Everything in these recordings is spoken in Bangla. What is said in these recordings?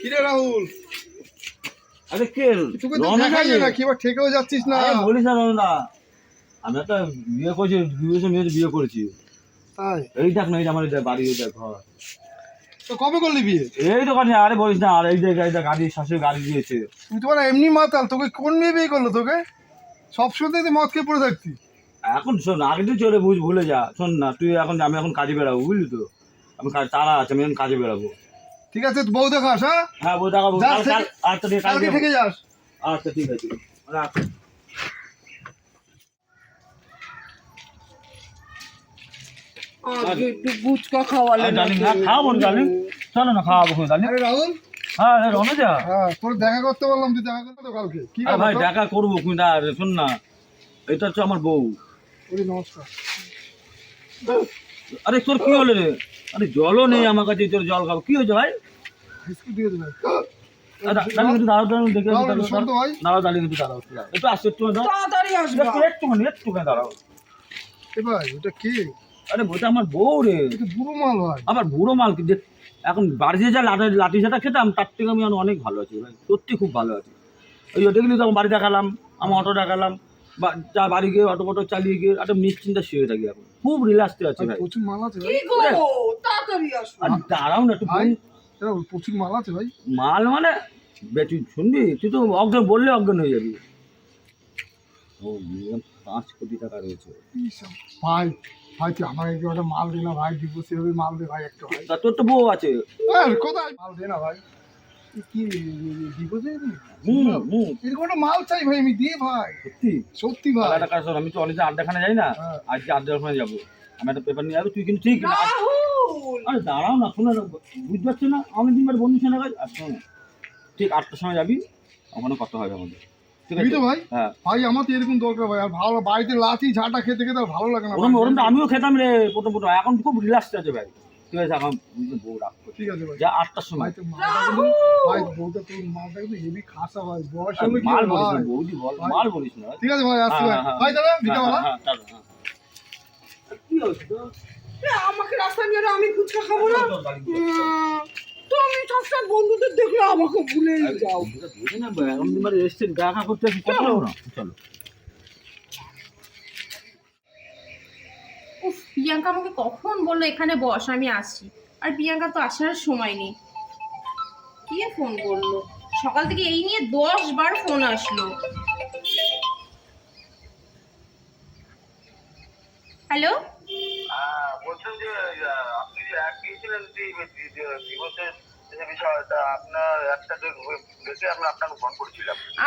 কিরে রাহুল? আরে কে? তোকে তো দেখাই খালি? না কি এবার ঠেকেও যাচ্ছিস না। বলিস না রওনা আমি একটা বিয়ে করেছি দুই বছর মেয়ে বিয়ে করেছি। তাই? এই দেখ না এই আমার বাড়ি এই দেখ ঘর। তো কবে করলি বিয়ে? এই দোকানে আরে বলিস না আর এই যে এই যে গাড়ি শাশুড়ি গাড়ি দিয়েছে। তুই তো এমনি মাতাল তোকে কোন মেয়ে বিয়ে করল তোকে? সব সময় তুই মদ খেয়ে পড়ে থাকতি। এখন শোন আগে তুই চলে বুঝ ভুলে যা। শোন না তুই এখন আমি এখন কাজে বেরাবো বুঝলি তো? আমি তারা আছে আমি এখন কাজে বেরাবো ঠিক আছে তুই বউ দেখাস হ্যাঁ? হ্যাঁ বই দেখাবো। আচ্ছা ঠিক আছে কালকে কালকে থেকে যাস। আচ্ছা ঠিক আছে। রাখ। গুচকা খাওয়ালে আরে না খাওয়াবো না চলো না খাওয়াবো খুনি রাহুল? হ্যাঁ হ্যাঁ তোর দেখা করতে বললাম তুই দেখা করতে কালকে। কি আরে ভাই দেখা করব আর শোন না। এটা হচ্ছে আমার বউ। নমস্কার। আরে তোর কি হলো রে? আরে জলও নেই আমার কাছে তোর জল খাব। কি হয়েছে ভাই? বিস্কুট দিয়ে দেবে। ওটা ওটা আমার বউ রে। বুড়ো মাল ভাই? বুড়ো মাল কি? দেখ এখন বাড়িতে যা লাঠি লাঠি সাটা খেতাম তার থেকে আমি অনেক ভালো আছি ভাই। সত্যি খুব ভালো আছি। ওই দেখলি তো আমার বাড়ি দেখালাম আমার অটো দেখালাম। যা বাড়ি গিয়ে অটো ফটো চালিয়ে গিয়ে একটা নিশ্চিন্তে শুয়ে থাকি এখন। খুব রিল্যাক্সে আছি ভাই। প্রচুর মাল আছে ভাই। কি গো? তাড়াতাড়ি আসো। আর দাঁড়াও না একটু ভাই? প্রচুর মাল আছে ভাই। মাল মানে? বে তুই শুনবি? তুই তো অজ্ঞান বললে অজ্ঞান হয়ে যাবি। ও মিনিমাম পাঁচ কোটি টাকা রয়েছে। ভাই ভাই তুই আমার একটু একটা মাল দে না ভাই দিবসে হবে মাল দে ভাই একটা ভাই। তা তোর তো বউ আছে। কোথায়? মাল দে না ভাই। কি হুম হুম এরকম একটা মাল চাই ভাই আমি দিয়ে ভাই। সত্যি? সত্যি ভাই। একটা কাজ কর, আমি তো অনেক আড্ডাখানে যাই না হ্যাঁ। আজকে আড্ডাখানে যাব। আমি একটা পেপার নিয়ে যাব তুই কিন্তু ঠিক। না আরে দাঁড়াও না শোনো বুঝতে পারছি না? অনেক দিন বারে বন্ধু শোনা আর শোনো ঠিক আটটার সময় যাবি ওখানে কথা হবে আমাদের। ভাই? হ্যাঁ। ভাই আমার তো এরকম দরকার ভাই আর ভালো বাড়িতে লাঠি ঝাঁটা খেতে খেতে আর ভালো লাগে না ওরম ওরম আমিও খেতাম রে প্রথম প্রথম। এখন খুব রিল্যাক্স আছে ভাই। ঠিক আছে বুঝলি বউ রাখব ঠিক আছে যা আটটার সময়। ভাই বউটা তোর মালটা কিন্তু হেভি খাসা ভাই বয়স হলো মাল বলিস না? বৌদি বল মাল বলিস না ঠিক আছে ভাই আসছি ভাই। হ্যাঁ, হ্যাঁ, ভাই দাদা হ্যাঁ, হ্যাঁ, হ্যাঁ। কি হচ্ছে আমাকে রাস্তায় গেলে আমি গুচকা খাব না? চল, চল। তুমি সবসময় বন্ধুদের দেখলে আমাকে ভুলে যাও। না, এখন দেখা করতে না। চলো। প্রিয়াঙ্কা আমাকে কখন বলল এখানে বস আমি আসছি। আর প্রিয়াঙ্কা তো আসার সময় নেই। কে ফোন করল? সকাল থেকে এই নিয়ে দশ বার ফোন আসলো। হ্যালো? হ্যাঁ, বলছেন যে আপনি যে অ্যাড দিয়েছিলেন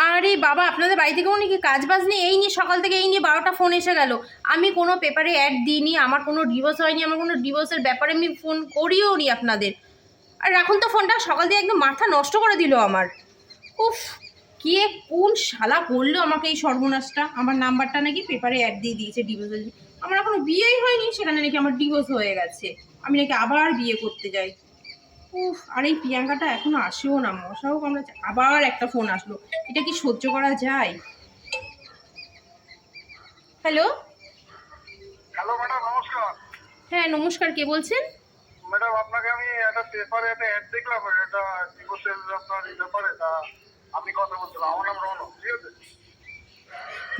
আরে বাবা, আপনাদের বাড়ি থেকেও নাকি কাজ বাজ নেই? এই নিয়ে সকাল থেকে এই নিয়ে বারোটা ফোন এসে গেল। আমি কোনো পেপারে অ্যাড দিইনি, আমার কোনো ডিভোর্স হয়নি, আমার কোনো ডিভোর্সের ব্যাপারে আমি ফোন করিও নি আপনাদের। আর এখন তো ফোনটা সকাল থেকে একদম মাথা নষ্ট করে দিল আমার। উফ, কে কোন শালা করল আমাকে এই সর্বনাশটা? আমার নাম্বারটা নাকি পেপারে অ্যাড দিয়ে দিয়েছে ডিভোর্স আমার এখনও বিয়েই হয়নি, সেখানে নাকি আমার ডিভোর্স হয়ে গেছে। আমি নাকি আবার বিয়ে করতে যাই। উফ আর এই প্রিয়াঙ্কাটা এখনও আসেও না মশা হোক আমরা আবার একটা ফোন আসলো। এটা কি সহ্য করা যায়? হ্যালো? হ্যালো ম্যাডাম নমস্কার। হ্যাঁ নমস্কার কে বলছেন? ম্যাডাম আপনাকে আমি একটা পেপারে একটা অ্যাড দেখলাম এটা দিবসের আপনার ব্যাপারে তা আমি কথা বলছিলাম। আমার নাম রনু ঠিক আছে?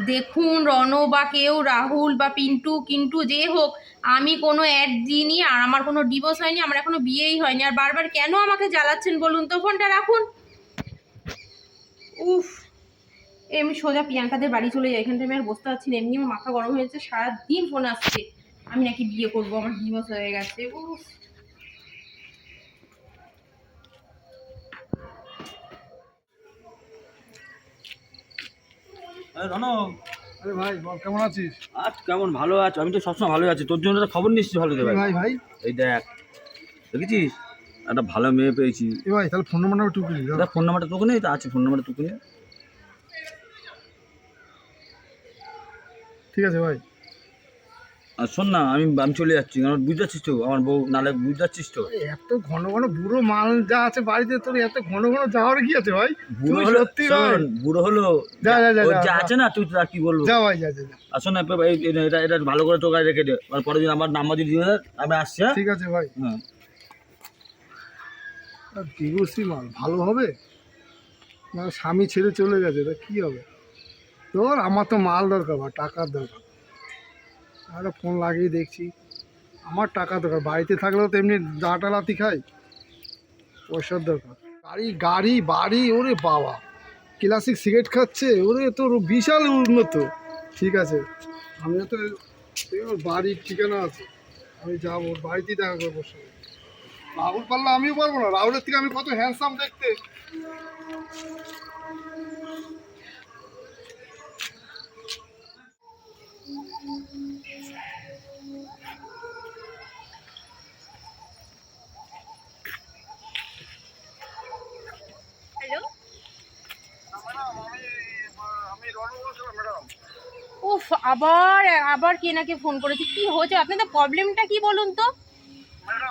দেখুন রণ বা কেউ, রাহুল বা পিন্টু, কিন্টু, যে হোক, আমি কোনো অ্যাড দিইনি আর আমার কোনো ডিভোর্স হয়নি, আমার এখনও বিয়েই হয়নি। আর বারবার কেন আমাকে জ্বালাচ্ছেন বলুন তো? ফোনটা রাখুন। উফ এমনি সোজা প্রিয়াঙ্কাদের বাড়ি চলে যাই। এখানটা আমি আর বসতে পারছি না। এমনি আমার মাথা গরম হয়েছে, সারাদিন ফোন আসছে। আমি নাকি বিয়ে করব, আমার ডিভোর্স হয়ে গেছে। উফ। আরে ভাই বল কেমন আছিস? আজ কেমন? ভালো আছো। আমি তো সবসময় ভালো আছি। তোর জন্য তো খবর নিচ্ছি ভালো দেবে। ভাই ভাই। এই দেখ দেখেছিস? একটা ভালো মেয়ে পেয়েছি। এ ভাই তাহলে ফোন নাম্বারটা ফোন নাম্বারটা তোকে নেই তা আছে ফোন নাম্বারটা ঠিক আছে ভাই। আর শোন না আমি আমি চলে যাচ্ছি আমার বুঝতে পারছিস তো? আমার বউ নালে বুঝতে পারছিস তো এত ঘন ঘন বুড়ো মাল যা আছে বাড়িতে তোর এত ঘন ঘন যাওয়ার কি আছে ভাই? বুড়ো হলো সত্যি ভাই বুড়ো হলো যা, যা। আছে না তুই তার কি বলব? যা ভাই যা যা। আর শোন না, এটা এটা ভালো করে তোকে রেখে দে। আর পরের দিন আমার নাম্বার দিয়ে দিয়ে দে, আমি আসছি হ্যাঁ? ঠিক আছে ভাই। হ্যাঁ। ডিভোর্সি মাল ভালো হবে? না স্বামী ছেড়ে চলে গেছে তা কী হবে? তোর আমার তো মাল দরকার বা টাকার দরকার। আরে ফোন লাগিয়ে দেখছি। আমার টাকা দরকার। বাড়িতে থাকলেও তো এমনি ডাটা লাতি খাই। পয়সার দরকার। গাড়ি গাড়ি, বাড়ি, ওরে বাবা। ক্লাসিক সিগারেট খাচ্ছে, ওরে তোর বিশাল উন্নত। ঠিক আছে। আমিও তো ওর বাড়ির ঠিকানা আছে। আমি যাব, ওর বাড়িতেই দেখা করব। রাহুল পারলে আমিও পারব না। রাহুলের থেকে আমি কত হ্যান্ডসাম দেখতে। হ্যালো আমি রনু বলছিলাম ম্যাডাম উফ আবার আবার কে নাকি ফোন করেছে। কি হয়েছে? আপনাদের প্রবলেমটা কি বলুন তো? না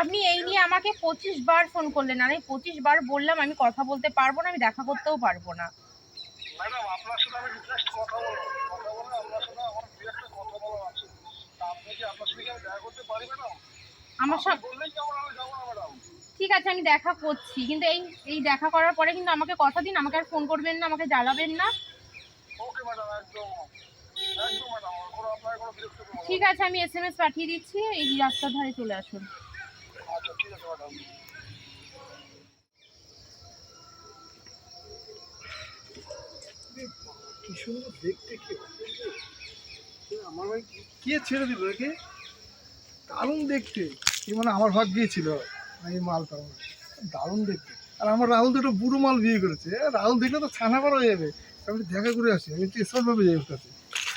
আপনি এই নিয়ে আমাকে পঁচিশ বার ফোন করলেন আর আমি পঁচিশ বার বললাম আমি কথা বলতে পারব না আমি দেখা করতেও পারব না। কথা বলার আছে। তা আপনি কি আপনার সাথে আমি দেখা করতে পারি ম্যাডাম? আমার সব ঠিক আছে, আমি দেখা করছি। কিন্তু এই এই দেখা করার পরে কিন্তু আমাকে কথা দিন, আমাকে আর ফোন করবেন না, আমাকে জ্বালাবেন না। ঠিক আছে, আমি এস এম এস পাঠিয়ে দিচ্ছি, এই রাস্তার ধারে চলে আসুন। কি সুন্দর দেখতে কি আমার ভাই কে ছেড়ে দিল একে? দারুণ দেখতে। কি মানে আমার ভাগ্যেই ছিল এই মালটা আমার। দারুণ দেখতে। আর আমার রাহুল তো একটা বুড়ো মাল বিয়ে করেছে। রাহুল দেখলে তো ছানা করা হয়ে যাবে। আমি দেখা করে আসি। আমি একটু স্মার্টভাবে যাই কাছে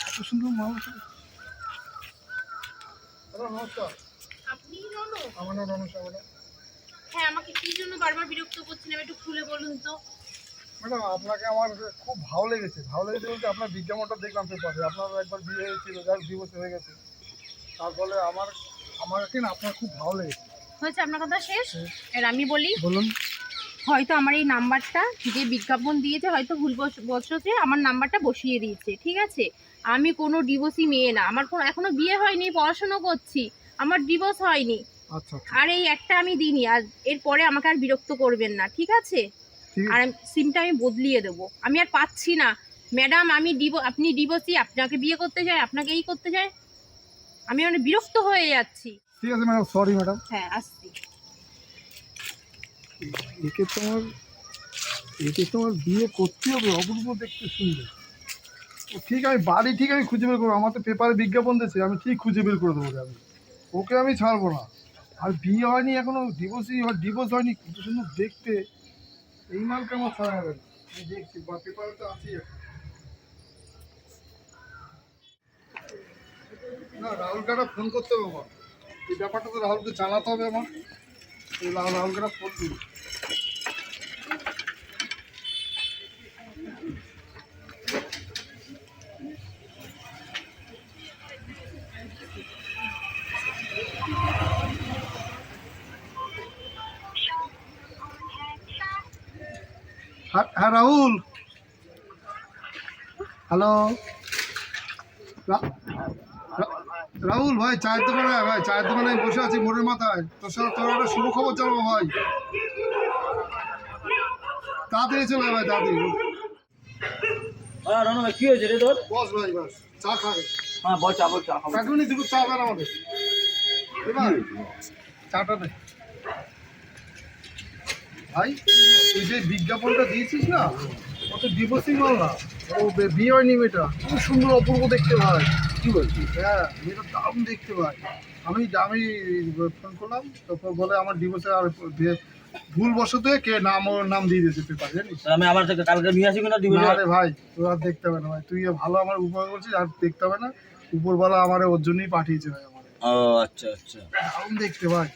এত সুন্দর মাল আছে। নমস্কার। আমার নাম রমেশ হ্যাঁ আমাকে কি জন্য বারবার বিরক্ত করছিলেন একটু খুলে বলুন তো? ম্যাডাম আপনাকে আমার খুব ভালো লেগেছে। ভালো লেগেছে বলতে আপনার বিজ্ঞাপনটা দেখলাম পেপারে আপনার একবার বিয়ে হয়েছিল যার দিবস হয়ে গেছে। তার ফলে আমার আমাকে না আপনার খুব ভালো লেগেছে। হয়েছে আপনার কথা শেষ? এর আমি বলি বলুন। হয়তো আমার এই নাম্বারটা যে বিজ্ঞাপন দিয়েছে হয়তো ভুল বছরে আমার নাম্বারটা বসিয়ে দিয়েছে ঠিক আছে? আমি কোনো ডিভোর্সি মেয়ে না। আমার কোনো এখনও বিয়ে হয়নি পড়াশোনা করছি। আমার ডিভোর্স হয়নি। আচ্ছা আচ্ছা। আর এই একটা আমি দিইনি আর এরপরে আমাকে আর বিরক্ত করবেন না ঠিক আছে? আর সিমটা আমি বদলিয়ে দেবো। আমি আর পাচ্ছি না। ম্যাডাম আমি ডিভো আপনি ডিভোর্সি আপনাকে বিয়ে করতে চাই আপনাকে এই করতে চাই। আমি মানে বিরক্ত হয়ে যাচ্ছি। ঠিক আছে ম্যাডাম সরি ম্যাডাম হ্যাঁ আসছি। একে তোমার একে তোমার বিয়ে করতে হবে অপূর্ব দেখতে সুন্দর। ঠিক আমি বাড়ি ঠিক আমি খুঁজে বের করব আমার তো পেপারে বিজ্ঞাপন দিয়েছে আমি ঠিক খুঁজে বের করে দেবো ওকে আমি। ওকে আমি ছাড়বো না। আর বিয়ে হয়নি এখনও ডিভোর্সই হয় ডিভোর্স হয়নি কত সুন্দর দেখতে। এই মালকে আমার ছাড়া যাবে দেখছি বা পেপারে তো আছেই এখন। না ফোন করতে হবে এই ব্যাপারটা তো রাহুলকে জানাতে হবে হ্যাঁ হ্যাঁ রাহুল। হ্যালো। রাহুল ভাই চায়ের দোকানে ভাই চায়ের দোকানে বসে আছি মোড়ের মাথায়। তোর সাথে তোর একটা শুভ খবর জানাব ভাই। তাড়াতাড়ি চলে ভাই তাড়াতাড়ি। হ্যাঁ রনু ভাই কী হয়েছে রে তোর? বস ভাই বস চা খাবে হ্যাঁ চা চা খাব। কাকুনি দুটো চা দেন আমাদের। এবার চাটা দে। ভাই তুই যে বিজ্ঞাপনটা দিয়েছিস না ও তো ডিভোর্সিং মাল না। ও বিয়ে হয়নি মেয়েটা। খুব সুন্দর অপূর্ব দেখতে ভাই। কি বলছিস হ্যাঁ মেয়েটা দারুণ দেখতে ভাই আমি আমি ফোন করলাম তারপর বলে আমার ডিভোর্সে আর ভুলবশত কে নাম ওর নাম দিয়ে দিয়েছে পেপার জানিস? আমি আবার থেকে কালকে নিয়ে আসি কিনা দিবি না রে ভাই তোর আর দেখতে হবে না ভাই। তুই ভালো আমার উপকার করছিস আর দেখতে হবে না। উপরবেলা আমার ওর জন্যই পাঠিয়েছে ভাই আমার। ও আচ্ছা আচ্ছা। দারুণ দেখতে ভাই।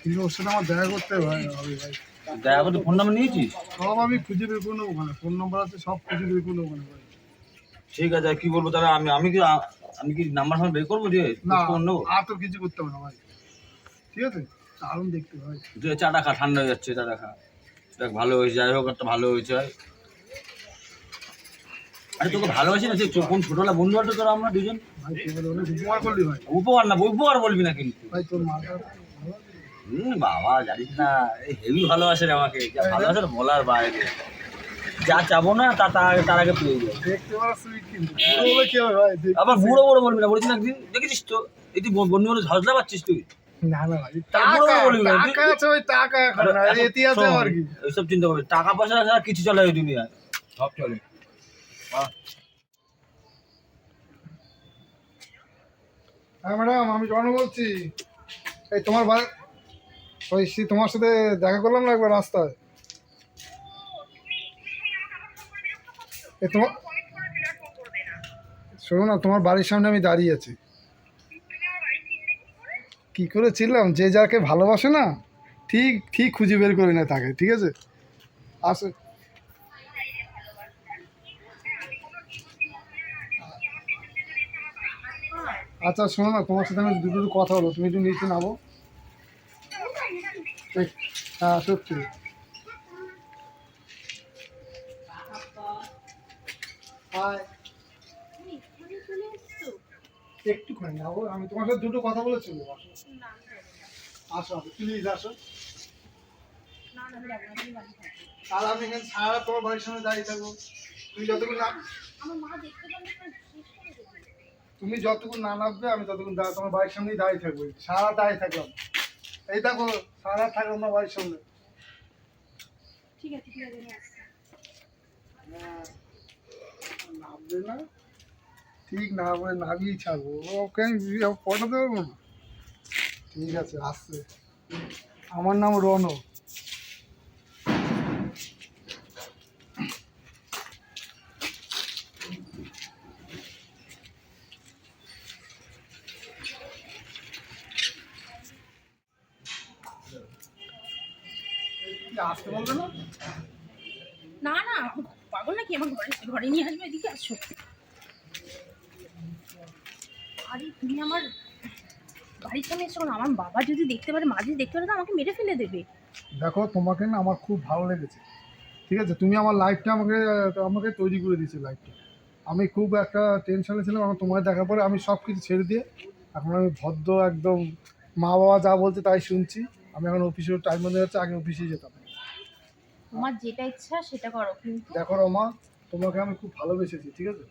কিন্তু ওর সাথে আমার দেখা করতে ভাই হবে ভাই। দেখা করতে ফোন নাম্বার নিয়েছিস? সব আমি খুঁজে বের করে ওখানে। ফোন নম্বর আছে সব খুঁজে বের করে ওখানে ভাই। ঠিক আছে আর কি বলব তাহলে? আমি আমি কি আমি কি নাম্বার ফাম্বার বের করব? যে না নেব? আর তো কিছু করতে হবে না ভাই। ঠিক আছে? দারুণ দেখতে ভাই। যে চাটা খা ঠান্ডা হয়ে যাচ্ছে চাটা খা। দেখ ভালো হয়েছে যাই হোক একটা ভালো হয়েছে আরে তোকে ভালোবাসি না সে কোন ছোটবেলা বন্ধু আছে তোরা আমরা দুজন? উপকার করলি ভাই? না উপকার বলবি না কিন্তু। ভাই তোর ভালো হুম বাবা জানিস না হেভি ভালোবাসে রে আমাকে। ভালোবাসে বলার বাইরে। যা চাবো না তা তার তার আগে পেয়ে দেখ- আবার বুড়ো বড় বলবি না বলছি একদিন দেখেছিস তো? এই তুই বন্ধু বলে ঝগড়া পাচ্ছিস তুই? টাকা ওই এইসব চিন্তা করবি পয়সা ছাড়া কিছু চলে এই দুনিয়ায়। সব চলে। হ্যাঁ ম্যাডাম আমি জন বলছি? এই তোমার ভাই ওই তোমার সাথে দেখা করলাম না একবার রাস্তায়? এ তোমার শোনো না তোমার বাড়ির সামনে আমি দাঁড়িয়ে আছি। কি করে? ছিলাম যে যাকে ভালোবাসে না ঠিক ঠিক খুঁজে বের করে নেয় তাকে ঠিক আছে? আসে আচ্ছা শোনো না তোমার সাথে আমি দুটো কথা হলো তুমি একটু নিচে নামো। হ্যাঁ সত্যি। হাই একটুখানি যাব আমি তোমার সাথে দুটো কথা বলে চলবো আসো আসো প্লিজ আসো। আর আমি এখানে সারা তোমার বাড়ির সামনে দাঁড়িয়ে থাকব। তুমি যতক্ষণ না তুমি যতক্ষণ না নামবে আমি ততক্ষণ তোমার বাড়ির সামনেই দাঁড়িয়ে থাকব। সারা দাঁড়িয়ে থাকলাম। এই দেখো সারা থাকলাম না বাড়ির সামনে। ঠিক হ্যাঁ, না, ঠিক না বলে নামিয়েই ছাড়বো। ওকে আমি পটাতে পারব না। ঠিক আছে, আসছে। আমার নাম রণ কি আসতে বলবে না না না পাগল নাকি? আমার ঘরে ঘরে নিয়ে আসবে এদিকে আসো। আরে, তুমি আমার বাড়ির সামনে এসো আমার বাবা যদি দেখতে পারে মাঝে দেখতে পারে, তো আমাকে মেরে ফেলে দেবে। দেখো, তোমাকে না আমার খুব ভালো লেগেছে। ঠিক আছে, তুমি আমার লাইফটা আমাকে আমাকে তৈরি করে দিয়েছ লাইফটা আমি খুব একটা টেনশনে ছিলাম আমার তোমার দেখার পরে আমি সব কিছু ছেড়ে দিয়ে এখন আমি ভদ্র একদম মা বাবা যা বলছে তাই শুনছি। আমি এখন অফিসের টাইম মধ্যে যাচ্ছে আগে অফিসে যেতাম। তোমার যেটা ইচ্ছা সেটা করো কিন্তু দেখো রমা তোমাকে আমি খুব ভালোবেসেছি ঠিক আছে?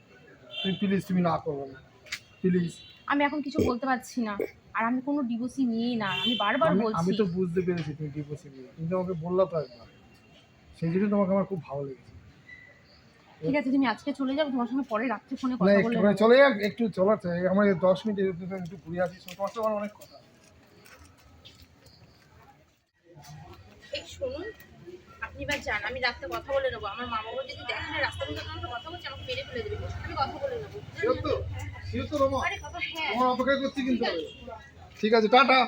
তুমি প্লিজ তুমি না করব না প্লিজ আমি এখন কিছু বলতে পারছি না আর আমি কোনো ডিভোর্সই নিয়েই না আমি বারবার বলছি। আমি তো বুঝতে পেরেছি তুমি ডিভোর্সে নিয়ে তুমি আমাকে বললা তো একবার। সেই জন্য তোমাকে আমার খুব ভালো লেগেছে। ঠিক আছে তুমি আজকে চলে যাও তোমার সঙ্গে পরে রাত্রে ফোনে কথা বলে একটু নেব। চলে যাক একটু চলাতে আমার এই দশ মিনিট একটু একটু ঘুরে আসি তোমার সাথে আমার অনেক কথা এই শুনুন আপনি এবার যান আমি রাত্রে কথা বলে নেব। আমার মা বাবা যদি দেখেন রাস্তার মধ্যে আমাকে কথা বলছে আমাকে মেরে ফেলে দেবে। আমি কথা বলে নেব। শিওর তো? শিওর তো রমা আরে বাবা হ্যাঁ। অপেক্ষা করছি কিন্তু ঠিক আছে। টাটা।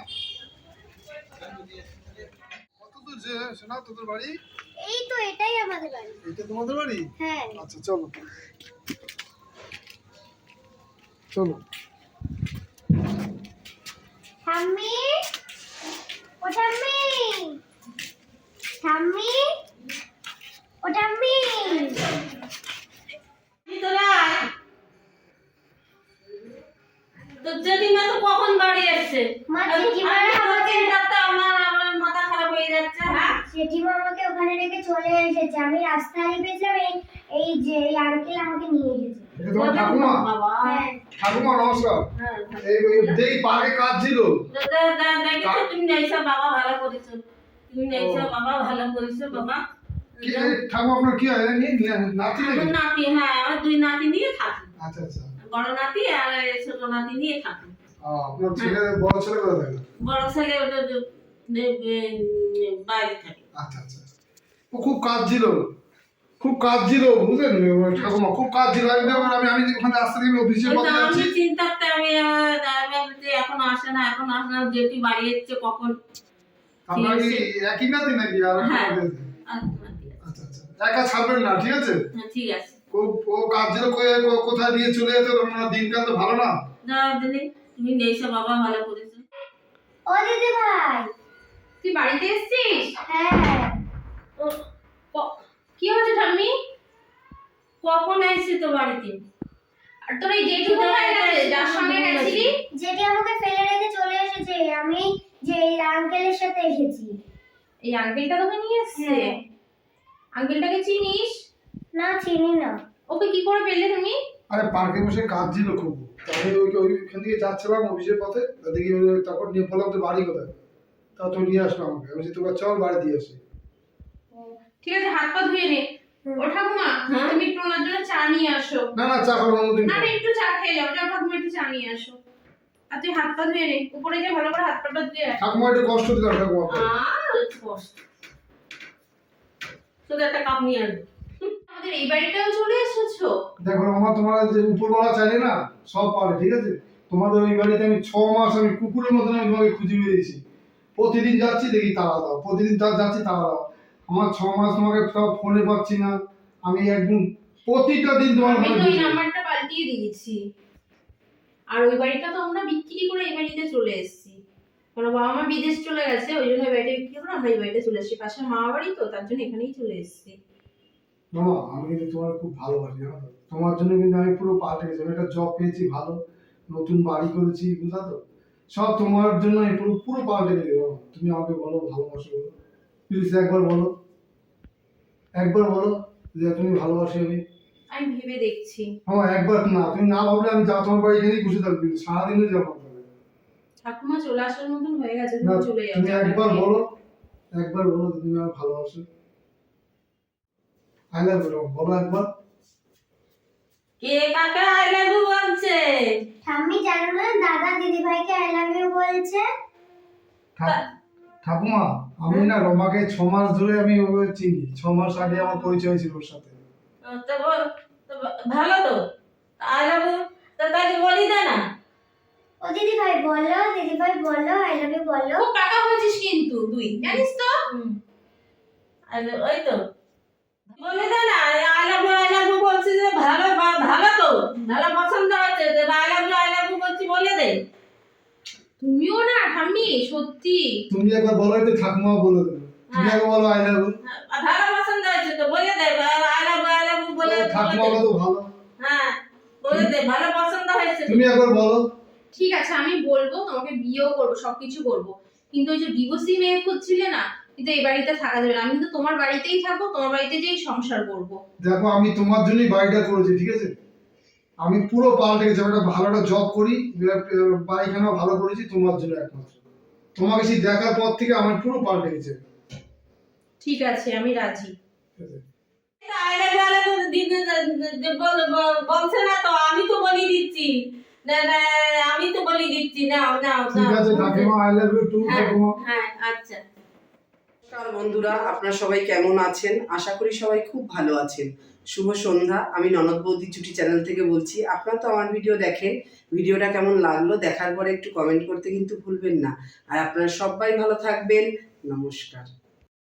কত দূর যে শোনা তোদের বাড়ি? এই তো এটাই আমাদের বাড়ি। এটা তোমাদের বাড়ি? হ্যাঁ। আচ্ছা চলো। চলো। ঠাম্মি? ও ঠাম্মি? ঠাম্মি? ও ঠাম্মি। জেঠিমা তো কখন বাড়ি মাথা খারাপ হয়ে যাচ্ছে হ্যাঁ? জেঠিমা আমাকে ওখানে রেখে চলে এসেছে। আমি রাস্তা পেয়েছিলাম এই এই যে এই আঙ্কেল আমাকে নিয়ে এসেছে। ঠাকুমা? হ্যাঁ। ঠাকুমা নমস্কার। হ্যাঁ এই এই দেখি পার্কে কাজ ছিল। তুমি? বাবা ভালো করেছ। তুমি নেইছো বাবা ভালো করেছ বাবা। কি আপনার কি হয়? এটা নিয়ে নিয়ে- নাতি আমার নাতি হ্যাঁ আমার দুই নাতি নিয়ে থাকি। আচ্ছা আচ্ছা। বড় নাতি আর ছোট নাতি নিয়ে থাকি। আপনার ছেলে বড় ছেলে কোথায় থাকে? বড় ছেলে ওটা যে- যে- যে- বাইরে থাকে। আচ্ছা আচ্ছা। ও খুব কাজ ছিল খুব কাজ ছিল বুঝলেন ঠাকুমা খুব কাজ ছিল আমি আমি আমি ওখানে আসতে গিয়ে অফিসের যাচ্ছি আমি চিন্তাতে আমি এখন আসে না এখন আসে না যেটি বাড়ি এসছে কখন? আপনার কি একই নাতি নাকি আর একটা হ্যাঁ। আচ্ছা আচ্ছা। একা ছাড়বেন না ঠিক আছে? হ্যাঁ, ঠিক আছে। ও ও কাজ ছিল কই- কো- কোথায় নিয়ে চলে যেত আপনার দিনকাল তো ভালো না? যাও দিদি তুমি নেইছো বাবা ভালো করেছ। ও দিদি ভাই। তুই বাড়িতে এসেছিস? হ্যাঁ কি হয়েছে ঠাম্মি? কখন আসছি তো বাড়িতে? আর তোর এই জেঠু কোথায় গেছে? যার সঙ্গে গেছিলি? আমাকে ফেলে রেখে চলে এসেছে আমি যে এই আঙ্কেলের সাথে এসেছি। এই আঙ্কেলটা তোকে নিয়ে এসছে? হ্যাঁ। আঙ্কেলটাকে চিনিস? না চিনি না। ওকে কি করে পেলে তুমি? আরে পার্কে বসে কাজ ছিল খুব। আমি ওই ওইখান থেকে যাচ্ছিলাম অফিসের পথে দেখি তারপর নিয়ে বললাম তো বাড়ি কোথায়? তা তো নিয়ে আসলো আমাকে। আমি তোকে চল বাড়ি দিয়ে আসি। ঠিক আছে হাত পা ধুয়ে নে। ও ঠাকুমা হ্যাঁ? তুমি একটু ওনার জন্য চা নিয়ে আসো। না না চা খাব না একটু চা খেয়ে যাও ঠাকুমা একটু চা নিয়ে আসো। আর তুই হাত পা ধুয়ে নে উপরে গিয়ে ভালো করে হাত পাটা ধুয়ে আয়। ঠাকুমা একটু কষ্ট দিলাম ঠাকুমা কষ্ট। শুধু একটা কাপ নিয়ে আসব আমাদের এই বাড়িটাও চলে এসেছ? দেখো আমার তোমার যে উপরওয়ালা চাইলে না সব পারে ঠিক আছে? তোমাদের ওই বাড়িতে আমি ছ মাস আমি কুকুরের মতন আমি তোমাকে খুঁজে বেরিয়েছি। প্রতিদিন যাচ্ছি দেখি তাড়া দাও। প্রতিদিন যাচ্ছি তাড়া দাও। আমার ছ মাস তোমাকে সব ফোনে পাচ্ছি না। আমি একদম প্রতিটা দিন তোমার নাম্বারটা পাল্টিয়ে দিয়েছি। আর ওই বাড়িটা তো আমরা বিক্রি করে এই বাড়িতে চলে এসেছি। কারণ বাবা মা বিদেশ চলে গেছে, ওই জন্য বাড়িটা বিক্রি করে আমরা এই বাড়িতে চলে এসেছি। পাশে মা বাড়ি তো, তার জন্য এখানেই চলে এসেছি। মামা আমি কিন্তু তোমার খুব ভালোবাসি, জানো তোমার জন্য কিন্তু আমি পুরো পাল্টে গেছি একটা জব পেয়েছি ভালো, নতুন বাড়ি করেছি, বুঝলা তো? সব তোমার জন্য পুরো পুরো পাল্টে গেছি তুমি আমাকে বলো, ভালোবাসো প্লিজ একবার বলো। একবার বলো যে তুমি ভালোবাসি আমি। আমি ভেবে দেখছি। আমার একবার না তুমি না ভাবলে আমি যা তোমার বাড়ি এখানেই খুশি থাকবি সারাদিনও যাব ঠাকুমা চলে আসার মতন হয়ে গেছে তুমি চলে যাও তুমি একবার বলো একবার বলো তুমি আমার ভালোবাসো। আই লাভ ইউ বলো একবার। কে কাকা আই লাভ ইউ বলছে? ঠাম্মি জানো না দাদা দিদি ভাইকে আই লাভ ইউ বলছে? ঠাকুমা আমি না রমাকে ছ মাস ধরে আমি ওকে চিনি ছ মাস আগে আমার পরিচয় ছিল ওর সাথে। তো ভালো তো? আই লাভ ইউ তো তাকে বলি দে না। ও দিদি ভাই বলো দিদি ভাই বলো আই লাভ ইউ বলো। খুব টাকা হয়েছিস কিন্তু তুই জানিস তো। ওই তো। বলে দে না I love you I love you বলছি যে ভালো ভালো তো? ভালো পছন্দ হচ্ছে I love you I love you বলছি বলে দে। তুমিও না ঠাম্মি সত্যি। তুমি একবার বলো তো ঠাকুমা বলে দেবে। তুমি একবার বলো আই লাভ আর ভালো পছন্দ হয়েছে তো বলে দে I love you I love you বলে ঠাকুমা কত ভালো। হ্যাঁ বলে দে ভালো পছন্দ হয়েছে তুমি একবার বলো। ঠিক আছে আমি বলব তোমাকে বিয়েও করব সবকিছু করব। কিন্তু ওই যে ডিভোর্সি মেয়ে খুঁজছিলে না কিন্তু এই বাড়িতে থাকা যাবে না। আমি কিন্তু তোমার বাড়িতেই থাকব তোমার বাড়িতে যেই সংসার করব। দেখো আমি তোমার জন্যই বাড়িটা করেছি ঠিক আছে? আমি পুরো পাল্টে গেছি একটা ভালো একটা জব করি বাড়িখানা ভালো করেছি তোমার জন্য একমাত্র। তোমাকে সেই দেখার পর থেকে আমার পুরো পাল্টে গেছে। ঠিক আছে আমি রাজি। বলছে না তো আমি তো বলি দিচ্ছি। না না আমি তো বলি দিচ্ছি নাও নাও ঠিক আছে ঠাকুমা আই লাভ ইউ টু হ্যাঁ হ্যাঁ আচ্ছা। নমস্কার বন্ধুরা আপনারা সবাই কেমন আছেন? আশা করি সবাই খুব ভালো আছেন। শুভ সন্ধ্যা আমি ননদ বৌদি ছুটি চ্যানেল থেকে বলছি আপনারা তো আমার ভিডিও দেখেন। ভিডিওটা কেমন লাগল দেখার পরে একটু কমেন্ট করতে কিন্তু ভুলবেন না। আর আপনারা সবাই ভালো থাকবেন। নমস্কার।